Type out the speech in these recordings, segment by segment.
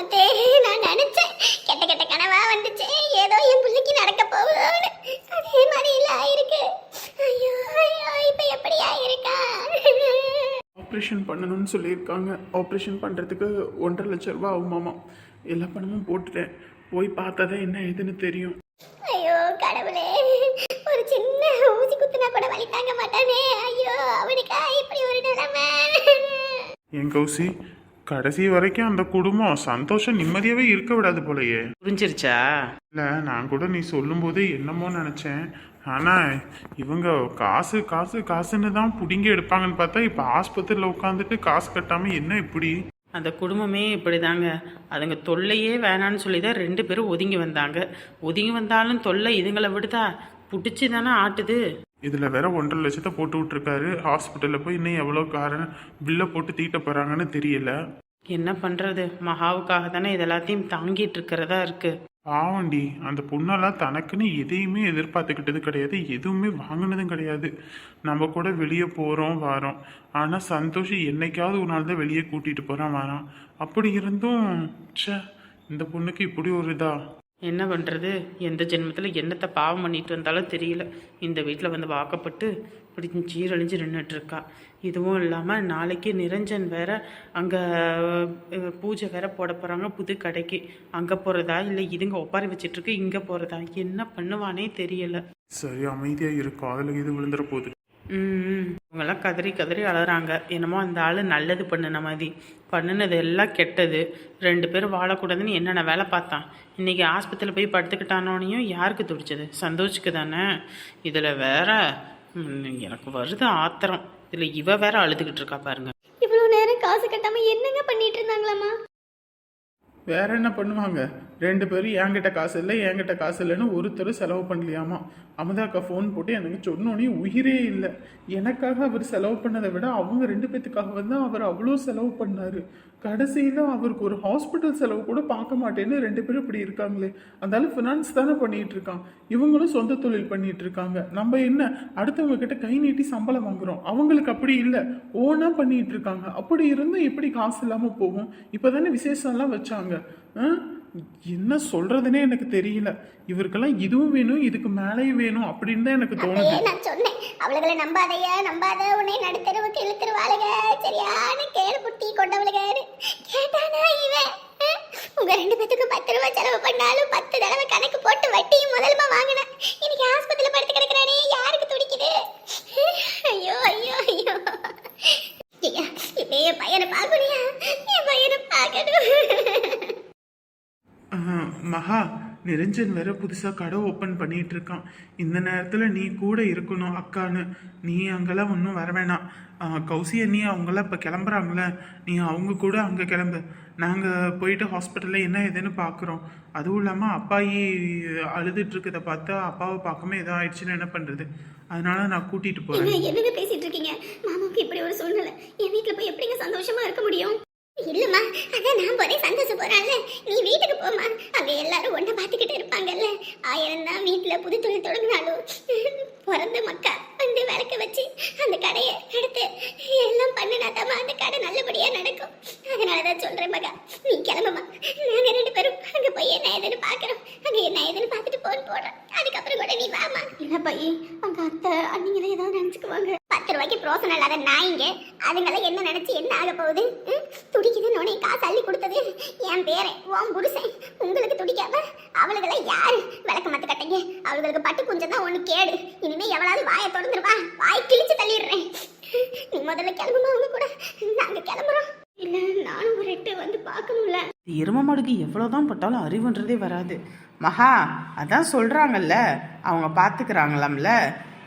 அதே நான் நினைச்சேன் கெட்ட கெட்ட கனவா வந்துச்சு. ஏதோ என் பிள்ளைக்கு நடக்க போகுதோன்னு. அதே மாதிரி இல்ல ஆயிருக்கு. ஐயோ ஐயோ இப்ப எப்படி ஆயிருக்கா? ஆப்ரேஷன் பண்ணணும்னு சொல்லியிருக்காங்க. ஆப்ரேஷன் பண்ணுறதுக்கு ஒன்றரை லட்ச ரூபா ஆகுமாமா எல்லா பணமும் போட்டுட்டேன். போய் பார்த்தா தான் என்ன ஏதுன்னு தெரியும். ஐயோ கடவுளே. ஒரு சின்ன ஊசி குத்துனா கூட வலி தாங்க மாட்டானே. ஐயோ அவனுக்கா இப்படி ஒரு நிலைமை? என் கௌசி கடைசி வரைக்கும் அந்த குடும்பம் சந்தோஷம் நிம்மதியாகவே இருக்க விடாது போலயே. புரிஞ்சிருச்சா? இல்லை நான் கூட நீ சொல்லும்போதே என்னமோ நினச்சேன். ஆனால் இவங்க காசு காசு காசுன்னு தான் பிடுங்கி எடுப்பாங்கன்னு பார்த்தா இப்போ ஆஸ்பத்திரியில் உட்காந்துட்டு காசு கட்டாமல் என்ன இப்படி? அந்த குடும்பமே இப்படிதாங்க. அதுங்க தொல்லையே வேணான்னு சொல்லி தான் ரெண்டு பேரும் ஒதுங்கி வந்தாங்க. ஒதுங்கி வந்தாலும் தொல்லை இதுங்களை விடுதா? பிடிச்சி தானே ஆட்டுது. இதில் வேற ஒன்றரை லட்சத்தை போட்டு விட்ருக்காரு ஹாஸ்பிட்டலில் போய் இன்னும் எவ்வளோ காரணம் பில்லை போட்டு தீட்ட போகிறாங்கன்னு தெரியல. என்ன பண்ணுறது மகாவுக்காக தானே இது எல்லாத்தையும் தாங்கிட்டு இருக்கிறதா இருக்கு. பாவண்டி அந்த பொண்ணெல்லாம் தனக்குன்னு எதையுமே எதிர்பார்த்துக்கிட்டது கிடையாது. எதுவுமே வாங்கினதும் கிடையாது. நம்ம கூட வெளியே போகிறோம் வரோம். ஆனால் சந்தோஷ் என்னைக்காவது ஒரு நாள் தான் வெளியே கூட்டிகிட்டு போகிறான் வரான். அப்படி இருந்தும் ச்சே இந்த பொண்ணுக்கு இப்படி ஒரு இதா? என்ன பண்ணுறது எந்த ஜென்மத்தில் என்னத்தை பாவம் பண்ணிட்டு வந்தாலும் தெரியல. இந்த வீட்டில் வந்து வாக்கப்பட்டு இப்படி சீரழிஞ்சு நின்றுட்டுருக்கா இதுவும் இல்லாமல் நாளைக்கு நிரஞ்சன் வேற அங்கே பூஜை வேற போட போகிறாங்க புது கடைக்கு. அங்கே போகிறதா இல்லை இதுங்க ஒப்பாரி வச்சிட்ருக்கு இங்கே போகிறதா என்ன பண்ணுவானே தெரியல. சரி அமைதியாக இருக்கும் அதில் இது விழுந்துற போகுது இவங்கெல்லாம் கதறி கதறி அழறாங்க என்னமோ அந்த ஆள் நல்லது பண்ணுன மாதிரி. பண்ணுனது எல்லாம் கெட்டது. ரெண்டு பேரும் வாழக்கூடாதுன்னு என்னென்ன வேலை பார்த்தான்? இன்னைக்கு ஆஸ்பத்திரியில் போய் படுத்துக்கிட்டானோனையும் யாருக்கு துடிச்சது? சந்தோஷுக்கு தானே? இதில் வேற எனக்கு வருது ஆத்திரம். இதில் இவ வேற அழுதுகிட்டு இருக்கா பாருங்க. இவ்வளவு நேரம் காசு கட்டாம என்னங்க பண்ணிட்டு இருந்தாங்களாமா வேற என்ன பண்ணுவாங்க? ரெண்டு பேரும் என்கிட்ட காசு இல்லை என்கிட்ட காசு இல்லைன்னு ஒருத்தரும் செலவு பண்ணலையாமா? அமுதாக்கா ஃபோன் போட்டு எனக்கு சொன்னோன்னே உயிரே இல்லை. எனக்காக அவர் செலவு பண்ணதை விட அவங்க ரெண்டு பேத்துக்காக வந்து அவர் அவ்வளோ செலவு பண்ணார். கடைசியில் அவருக்கு ஒரு ஹாஸ்பிட்டல் செலவு கூட பார்க்க மாட்டேன்னு ரெண்டு பேரும் இப்படி இருக்காங்களே. அதனால ஃபினான்ஸ் தானே பண்ணிகிட்ருக்கான் இருக்கான். இவங்களும் சொந்த தொழில் பண்ணிகிட்ருக்காங்க இருக்காங்க. நம்ம என்ன? அடுத்தவங்க கிட்ட கை நீட்டி சம்பளம் வாங்குறோம். அவங்களுக்கு அப்படி இல்லை. ஓனாக பண்ணிகிட்டு இருக்காங்க. அப்படி இருந்தும் எப்படி காசு இல்லாமல் போகும்? இப்போ தானே விசேஷம்லாம் வச்சாங்க. ஆ? என்ன சொல்றதுனே எனக்கு தெரியல. இவருக்கெல்லாம் இதுவும் வேணும் இதுக்கு மேலேயும் வேணும் அப்படின்னு தான் எனக்கு தோணுது. நான் சொன்னேன். அவளுகளை நம்பாதையா நம்பாத உன்னை நடுத்தருவுக்கு இழுத்துருவாளுக சரியான கேடு புட்டி கொண்டவளுக கேட்டானா இவன்? உங்க ரெண்டு பேத்துக்கு பத்து ரூபாய் செலவு பண்ணாலும் பத்து தடவை கணக்கு போட்டு வட்டியும் முதலுமா வாங்கினேன் இன்னைக்கு ஆஸ்பத்திரியில படுத்து கிடக்குறானே யாருக்கு துடிக்குது ஐயோ ஐயோ ஐயோ ஐயா, இப்ப என் பையனை பார்க்கணுயா என் பையனை பார்க்கணும் ஆஹ், மகா நிரஞ்சன் வேற புதுசாக கடை ஓப்பன் பண்ணிட்டு இருக்கான் இந்த நேரத்தில் நீ கூட இருக்கணும் அக்கான்னு. நீ அங்கெல்லாம் ஒன்றும் வர வேணாம். கௌசிய கௌசி நீ அவங்கெல்லாம் இப்போ கிளம்புறாங்களே நீ அவங்க கூட அங்கே கிளம்பு. நாங்கள் போயிட்டு ஹாஸ்பிட்டலில் என்ன ஏதுன்னு பார்க்குறோம் அதுவும் இல்லாமல் அப்பாயி அழுதுட்டு பார்த்தா அப்பாவை பார்க்காம ஏதோ ஆயிடுச்சுன்னு என்ன பண்ணுறது அதனால நான் கூட்டிகிட்டு போகிறேன் என்னங்க பேசிகிட்டு இருக்கீங்க மாமாவுக்கு இப்படி ஒரு சூழ்நிலை. என் வீட்டில் போய் எப்படிங்க சந்தோஷமாக இருக்க முடியும்? இல்லம்மா அதான் நான் போறேன் சந்தோஷம் போறான்ல நீ வீட்டுக்கு போமா அங்க எல்லாரும் ஒன்ன பாத்துக்கிட்டு இருப்பாங்கல்ல. ஆயிரம் தான் வீட்டுல புது தொழில் தொடங்கினாலும் பிறந்த மக்கா வந்து விளக்க வச்சு அந்த கடையை எடுத்து எல்லாம் பண்ணினாதாம்மா அந்த கடை நல்லபடியா நடக்கும். அதனாலதான் சொல்றேன் மகா. நீ கிளம்புமா நாங்க ரெண்டு பேரும் அங்க போய் என்ன ஏதுன்னு பாக்குறோம் அங்க என்ன ஏதுன்னு பார்த்துட்டு போன் போடுறோம். அதுக்கப்புறம் கூட நீ வாமா இல்ல பையன் அங்க அத்தை அண்ணிங்களே ஏதாவது நினைச்சுக்குவாங்க. பத்து ரூபாய்க்கு பிரோசனம் இல்லாத நாய்ங்க. அதுங்களாம் என்ன நினைச்சு என்ன ஆக போகுது? துடிக்குது நோனே காசு அள்ளி கொடுத்தது என் பேரன் ஓம் புருஷன். உங்களுக்கு துடிக்காம அவளுகளை யாரு? விளக்க மத்து கட்டைங்க. அவளுகளுக்கு பட்டு குஞ்சம் தான் ஒன்று கேடு. இனிமே எவ்வளவு வாயை தொடர்ந்துருவா வாய் கிழிச்சு தள்ளிடுறேன். நீ முதல்ல கிளம்புமா அவங்க கூட? நாங்க கிளம்புறோம். இல்ல நானும் ஒரு எட்டு வந்து பார்க்கணும்ல. எரும மாடுக்கு எவ்வளோதான் பட்டாலும் அறிவுன்றதே வராது. மகா அதான் சொல்கிறாங்கல்ல அவங்க பார்த்துக்கிறாங்களாம்ல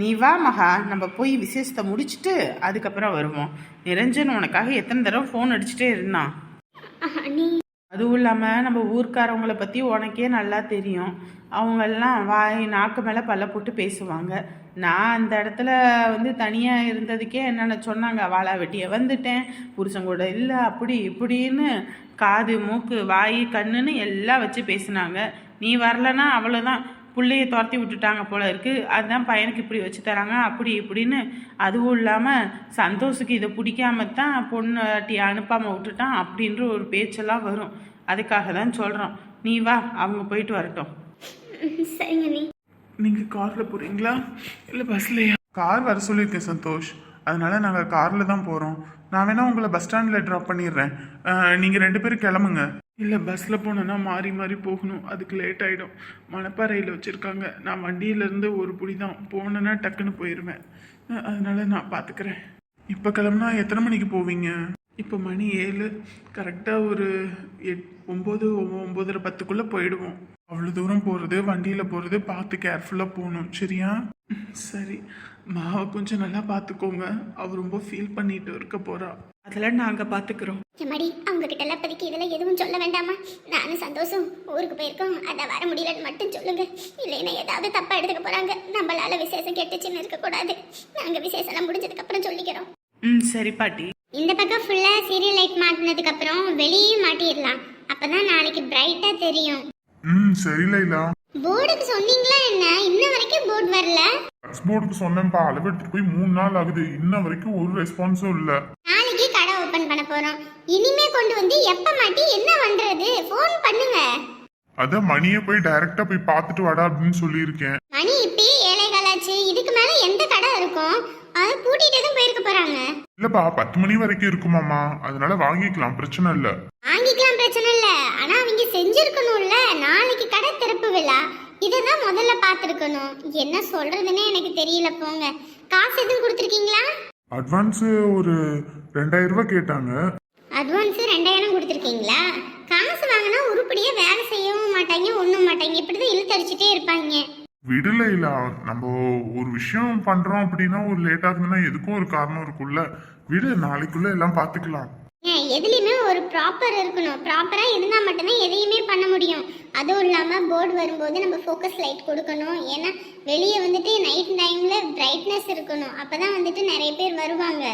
நீ வா மகா. நம்ம போய் விசேஷத்தை முடிச்சுட்டு அதுக்கப்புறம் வருவோம். நிரஞ்சன் உனக்காக எத்தனை தடவை ஃபோன் அடிச்சுட்டே இருந்தான். அதுவும் இல்லாமல் நம்ம ஊர்க்காரவங்கள பற்றி உனக்கே நல்லா தெரியும். அவங்கெல்லாம் வாய் நாக்கு மேலே பல்ல போட்டு பேசுவாங்க. நான் அந்த இடத்துல வந்து தனியாக இருந்ததுக்கே என்னென்ன சொன்னாங்க? வாழா வெட்டிய வந்துட்டேன். புருஷன் கூட இல்லை அப்படி இப்படின்னு காது மூக்கு வாய் கண்ணுன்னு எல்லாம் வச்சு பேசுனாங்க. நீ வரலன்னா அவ்வளோதான் பிள்ளைய துரத்தி விட்டுட்டாங்க போல இருக்கு. அதுதான் பையனுக்கு இப்படி வச்சு தராங்க. அப்படி இப்படின்னு அதுவும் இல்லாமல் சந்தோஷுக்கு இதை பிடிக்காம தான் பொண்ணாட்டி அனுப்பாமல் விட்டுட்டான் அப்படின்ற ஒரு பேச்செல்லாம் வரும். அதுக்காக தான் சொல்கிறோம் நீ வா அவங்க போயிட்டு வரட்டும். சரிங்க நீ. நீங்க கார்ல போறீங்களா? இல்ல பஸ்லயா? கார் வர சொல்லியிருக்கேன் சந்தோஷ். அதனால நாங்க கார்ல தான் போறோம். நான் வேணா உங்களை பஸ் ஸ்டாண்ட்ல ட்ராப் பண்ணிடுறேன். அஹ், நீங்க ரெண்டு பேரும் கிளம்புங்க. இல்லை பஸ்ஸில் போனோன்னா மாறி மாறி போகணும். அதுக்கு லேட் ஆகிடும் மணப்பாறையில் வச்சுருக்காங்க. நான் வண்டியிலேருந்து ஒரு புடி தான் போனேன்னா டக்குன்னு போயிடுவேன் அதனால் நான் பார்த்துக்கிறேன் இப்போ கிளம்புனா எத்தனை மணிக்கு போவீங்க? இப்போ மணி ஏழு. கரெக்டாக ஒரு எட் ஒம்பது ஒம்பதரை பத்துக்குள்ளே போயிடுவோம். அவ்வளோ தூரம் போகிறது வண்டியில் போகிறது பார்த்து கேர்ஃபுல்லாக போகணும். சரியா? சரி. மாவை கொஞ்சம் நல்லா பார்த்துக்கோங்க. அவ ரொம்ப ஃபீல் பண்ணிட்டு இருக்க போறா. அதெல்லாம் நாங்கள் பார்த்துக்குறோம். எம்மாடி அவங்க கிட்ட எல்லாம் இப்போதைக்கு இதெல்லாம் எதுவும் சொல்ல வேண்டாமா? நானும் சந்தோஷம். ஊருக்கு போயிருக்கோம். அதான் வர முடியலன்னு மட்டும் சொல்லுங்க. இல்லைன்னா ஏதாவது தப்பா எடுத்துக்க போறாங்க. நம்மளால விசேஷம் கெட்டுச்சுன்னு இருக்கக்கூடாது. நாங்க விசேஷம் முடிஞ்சதுக்கு அப்புறம் சொல்லிக்கிறோம். ம் சரி பாட்டி. இந்த பக்கம் ஃபுல்லா சீரியல் லைட் மாட்டினதுக்கு அப்புறம் வெளியே மாட்டிடலாம். அப்பதான் நாளைக்கு பிரைட்டா தெரியும். ம் சரி லைலா. போர்டுக்கு சொன்னீங்களா என்ன? இன்ன வரைக்கும் போர்டு வரல. டச் போர்டுக்கு சொன்னேன்ப்பா. அளவு எடுத்துட்டு போய் மூணு நாள் ஆகுது. இன்ன வரைக்கும் ஒரு ரெஸ்பான்ஸும் இல்ல. நாளைக்கு கடை ஓபன் பண்ண போறோம். இனிமே கொண்டு வந்து எப்ப மாட்டி என்ன பண்றது? ஃபோன் பண்ணுங்க. அதான் மணியை போய் டைரக்டா போய் பார்த்துட்டு வாடா அப்படின்னு சொல்லியிருக்கேன். மணி இப்பயே இதுக்கு மேல எந்த கடை இருக்கும்? அதை பூட்டிட்டு தான் போயிருக்க போறாங்க. இல்லப்பா பத்து மணி வரைக்கும் இருக்குமாமா அதனால வாங்கிக்கலாம் பிரச்சனை இல்ல. வாங்கிக்கலாம் பிரச்சனை இல்ல. ஆனா அவங்க செஞ்சிருக்கணும்ல. நாளைக்கு கடை திறப்பு விழா. இதுதான் முதல்ல பார்த்துருக்கணும். என்ன சொல்றதுன்னே எனக்கு தெரியல போங்க. காசு எதுவும் கொடுத்துருக்கீங்களா? அட்வான்ஸ் ஒரு ரெண்டாயிரம் ரூபாய் கேட்டாங்க. அட்வான்ஸ் ரெண்டாயிரம் கொடுத்துருக்கீங்களா? காசு வாங்கினா உருப்படியா வேலை செய்யவும் மாட்டாங்க ஒன்றும் மாட்டாங்க. இப்படிதான் இழுத்தடிச்சிட்டே இருப்பாங்க. விடல இல்ல. நம்ம ஒரு விஷயம் பண்றோம் அப்படின்னா ஒரு லேட் ஆகுதுன்னா எதுக்கும் ஒரு காரணம் இருக்கும்ல. விடு நாளைக்குள்ள எல்லாம் பாத்துக்கலாம். எதுலையுமே ஒரு ப்ராப்பர் இருக்கணும். ப்ராப்பராக இருந்தால் மட்டும்தான் எதையுமே பண்ண முடியும். அதுவும் இல்லாமல் போர்டு வரும்போது நம்ம ஃபோக்கஸ் லைட் கொடுக்கணும். ஏன்னா வெளியே வந்துட்டு நைட் டைமில் பிரைட்னஸ் இருக்கணும். அப்போ தான் வந்துட்டு நிறைய பேர் வருவாங்க.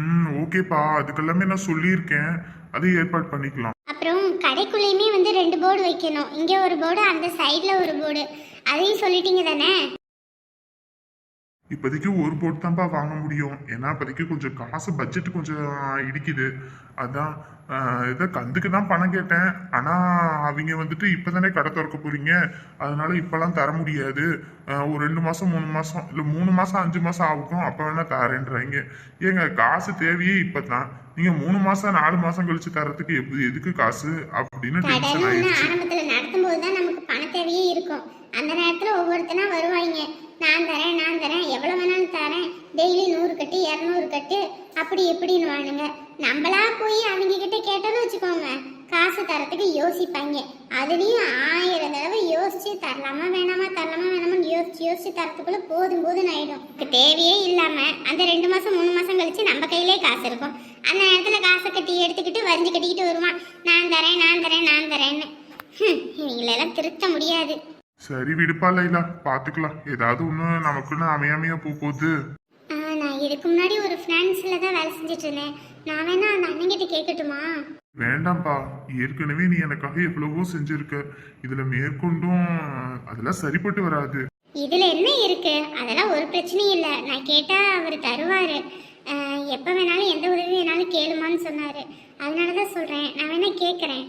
ம் ஓகேப்பா. அதுக்கெல்லாமே நான் சொல்லியிருக்கேன். அதை ஏற்பாடு பண்ணிக்கலாம். அப்புறம் கடைக்குள்ளேயுமே வந்து ரெண்டு போர்டு வைக்கணும். இங்கே ஒரு போர்டு அந்த சைடில் ஒரு போர்டு அதையும் சொல்லிட்டீங்க தானே இப்போதைக்கு ஒரு போட் தான்ப்பா வாங்க முடியும். ஏன்னா இப்போதைக்கு கொஞ்சம் காசு பட்ஜெட் கொஞ்சம் இடிக்குது. அதான் இதை கந்துக்கு தான் பணம் கேட்டேன். ஆனால் அவங்க வந்துட்டு இப்போ தானே கடை திறக்க போறீங்க. அதனால இப்போலாம் தர முடியாது. ஒரு ரெண்டு மாதம் மூணு மாதம் இல்லை மூணு மாதம் அஞ்சு மாதம் ஆகட்டும் அப்போ வேணா தரேன்றாங்க. ஏங்க காசு தேவையே இப்போ தான் நீங்கள் மூணு மாதம் நாலு மாதம் கழிச்சு தரத்துக்கு எப்படி எதுக்கு காசு? அப்படின்னு டென்ஷன் ஒன்று ஆயிடுச்சு. ஆரம்பத்தில் நடத்தும்போது தான் நமக்கு பண தேவையே இருக்கும். அந்த நேரத்தில் ஒவ்வொருத்தனா வருவாங்க. நான் தரேன் நான் தரேன். எவ்வளோ வேணாலும் தரேன். டெய்லி நூறு கட்டு இரநூறு கட்டு அப்படி இப்படின்னு வாணுங்க நம்மளா போய் அவங்க கிட்ட கேட்டோன்னு வச்சுக்கோங்க. காசு தரத்துக்கு யோசிப்பாங்க. அதுலேயும் ஆயிரம் தடவை யோசிச்சு தரலாமா வேணாமா தரலாமா வேணாமான்னு யோசிச்சு யோசிச்சு தரத்துக்குள்ள போதும் போதும் ஆயிடும். தேவையே இல்லாம அந்த ரெண்டு மாசம் மூணு மாசம் கழிச்சு நம்ம கையிலே காசு இருக்கும். அந்த நேரத்துல காசை கட்டி எடுத்துக்கிட்டு வரிஞ்சு கட்டிக்கிட்டு வருவான். நான் தரேன் நான் தரேன் நான் தரேன்னு. இவங்களெல்லாம் திருத்த முடியாது. சரி விடுப்பா லைலா. பார்த்துக்கலாம் ஏதாவது ஒன்று நமக்குன்னு அமையாமையா போக போகுது. நான் இதுக்கு முன்னாடி ஒரு ஃபினான்ஸில் தான் வேலை செஞ்சுட்டு இருந்தேன். நான் வேணா அந்த அண்ணங்கிட்ட கேட்கட்டுமா வேண்டாம்ப்பா. ஏற்கனவே நீ எனக்காக எவ்வளவோ செஞ்சிருக்க. இதுல மேற்கொண்டும் அதெல்லாம் சரிப்பட்டு வராது. இதில் என்ன இருக்கு? அதெல்லாம் ஒரு பிரச்சனையும் இல்லை. நான் கேட்டால் அவர் தருவார். எப்போ வேணாலும் எந்த உதவி வேணாலும் கேளுமான்னு சொன்னார். அதனால தான் சொல்கிறேன் நான் வேணா கேட்குறேன்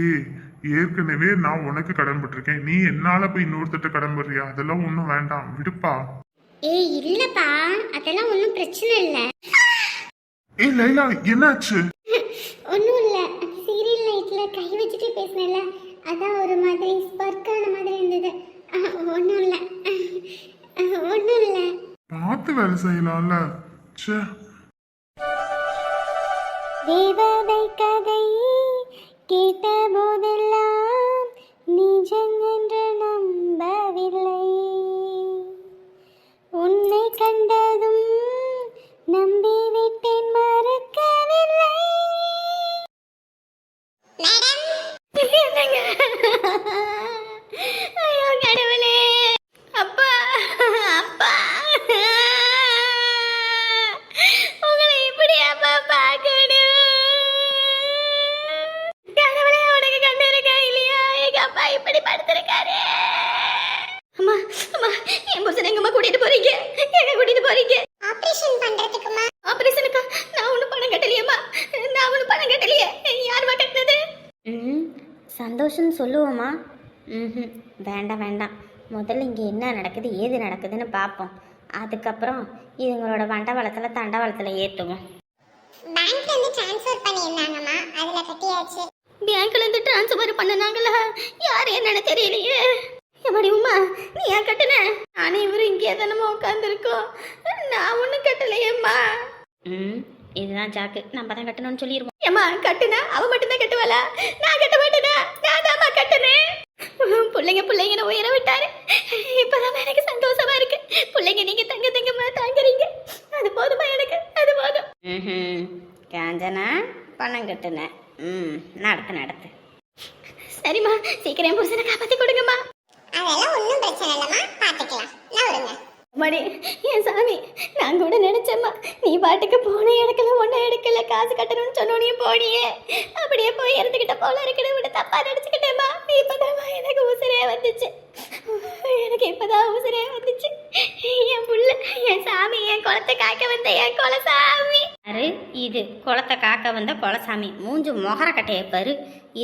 ஏய் ஏற்கனவே நான் உனக்கு கடன் பட்டிருக்கேன். நீ என்னால போய் இன்னொருத்தட்ட கடன் படுறியா? அதெல்லாம் ஒன்றும் வேண்டாம். விடுப்பா. ஏய் இல்லைப்பா. அதெல்லாம் ஒன்றும் பிரச்சனை இல்லை. ஏய் லைலா என்னாச்சு? ஒன்றும் இல்லை. சீரியல் நைட்டில் கை வச்சுட்டு பேசினேன்ல. அதான் ஒரு மாதிரி ஸ்பர்க்கான மாதிரி இருந்தது. ஒன்றும் இல்லை. ஒன்றும் இல்லை. பார்த்து வேலை செய்யலாம்ல. ச்சே. தேவதை கதை கேட்ட போதெல்லாம் சொல்லுவோமா? ம் வேண்டாம் வேண்டாம். முதல்ல இங்கே என்ன நடக்குது ஏது நடக்குதுன்னு பார்ப்போம் அதுக்கப்புறம் இதுங்களோட வண்டவளத்தில் தண்டவளத்தில் ஏற்றுவோம் பேங்க்ல இருந்து ட்ரான்ஸ்ஃபர் பண்ணியிருந்தாங்கம்மா. அதுல கட்டியாச்சு. பேங்க்ல இருந்து ட்ரான்ஸ்ஃபர் பண்ணனாங்களா யார் என்னன்னு தெரியலையே. எப்படி உமா நீ ஏன் கட்டுன? நானும் இவரு இங்கே தானம்மா உட்காந்துருக்கோம் நான் ஒன்றும் கட்டலையேம்மா. ம். இதுதான் ஜாக்கு. நம்ம தான் கட்டணும்னு சொல்லிடுவோம் ஏம்மா கட்டுனா? அவ மட்டும் தான் கட்டுவாளா? நான் கட்ட மாட்டேனா? நான் தாம்மா கட்டுனேன் பிள்ளைங்க பிள்ளைங்கன்னு உயர விட்டாரு. இப்பதான் எனக்கு சந்தோஷமா இருக்கு. பிள்ளைங்க நீங்க தங்க தங்கமா தாங்குறீங்க. அது போதுமா எனக்கு. அது போதும். காஞ்சனா பணம் கட்டுனேன் ம் நடத்து நடத்து சரிம்மா சீக்கிரம் புருஷனை காப்பாத்தி கொடுங்கம்மா. அதெல்லாம் ஒன்றும் பிரச்சனை இல்லைம்மா. பார்த்துக்கலாம் நான் விடுங்க மணி என் சாமி? நான் கூட நினைச்சேம்மா. நீ பாட்டுக்கு போன இடத்துல ஒன்றும் எடுக்கல காசு கட்டணும்னு சொன்னோனே போனியே. அப்படியே போய் இறந்துக்கிட்ட போல இருக்கணும் விட தப்பா நினச்சிக்கிட்டேம்மா. இப்போதாம்மா எனக்கு உசுரே வந்துச்சு. எனக்கு இப்போதான் உசுரே வந்துச்சு. என் புள்ள என் சாமி என் குளத்தை காக்க வந்த என் குலசாமி. அரு இது குளத்தை காக்க வந்த குலசாமி. மூஞ்சு மொகர கட்டையை பாரு.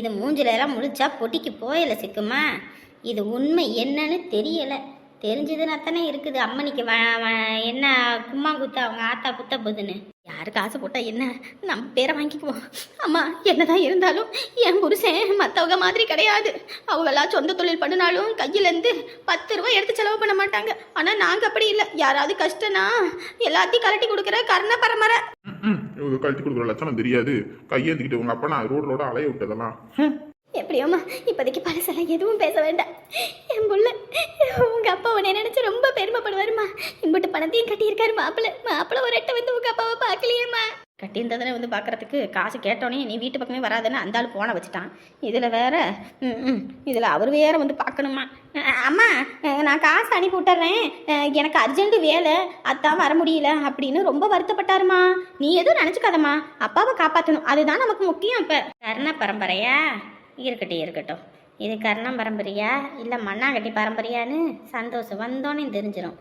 இது மூஞ்சில எல்லாம் முழிச்சா பொட்டிக்கு போயில சிக்குமா? இது உண்மை என்னன்னு தெரியலை. தெரிஞ்சதுன்னா தானே இருக்குது. அம்மனிக்கு வ- என்ன கும்மாங்குத்து அவங்க ஆத்தா குத்த போதுன்னு. யாரு காசு போட்டா என்ன? நம்ம பேரை வாங்கிக்குவோம். அம்மா என்னதான் இருந்தாலும் என் புருஷன் மற்றவங்க மாதிரி கிடையாது. அவங்கெல்லாம் சொந்த தொழில் பண்ணினாலும் கையிலேருந்து பத்து ரூபாய் எடுத்து செலவு பண்ண மாட்டாங்க. ஆனால் நாங்கள் அப்படி இல்லை. யாராவது கஷ்டம்னா எல்லாத்தையும் கலட்டி கொடுக்குற கர்ண பரம்பரை. கழட்டி கொடுக்குற லட்சணம் தெரியாது. கையேந்திக்கிட்டு உங்க அப்பா நான் ரோடு ரோட அலைய விட்டதெல்லாம். எப்படியோம்மா இப்போதைக்கு பழசெல்லாம் எதுவும் பேச வேண்டாம். என் புள்ள உங்கள் அப்பா உன்னை நினச்சி ரொம்ப பெருமைப்படுவாருமா. இம்புட்டு பணத்தையும் கட்டியிருக்காரு மாப்பிள்ளை. மாப்பிள்ளை ஒரு எட்டை வந்து உங்கள் அப்பாவை பார்க்கலையேம்மா. கட்டியிருந்ததுல வந்து பார்க்கறதுக்கு காசு கேட்டோன்னே நீ வீட்டு பக்கமே வராதுன்னு அந்த ஆள் போன வச்சுட்டான். இதில் வேற ம், ம் இதில் அவர் வேற வந்து பார்க்கணுமா. அம்மா நான் காசு அனுப்பி விட்டுறேன். எனக்கு அர்ஜென்ட்டு வேலை அத்தான் வர முடியல அப்படின்னு ரொம்ப வருத்தப்பட்டாருமா. நீ எதுவும் நினச்சிக்காதம்மா. அப்பாவை காப்பாற்றணும் அதுதான் நமக்கு முக்கியம் இப்போ. கர்ண பரம்பரையா? இருக்கட்டும் இருக்கட்டும். இது கர்ணம் பரம்பரையா? இல்லை மண்ணாங்கட்டி பரம்பரையான்னு சந்தோஷம் வந்தோன்னே தெரிஞ்சிடும்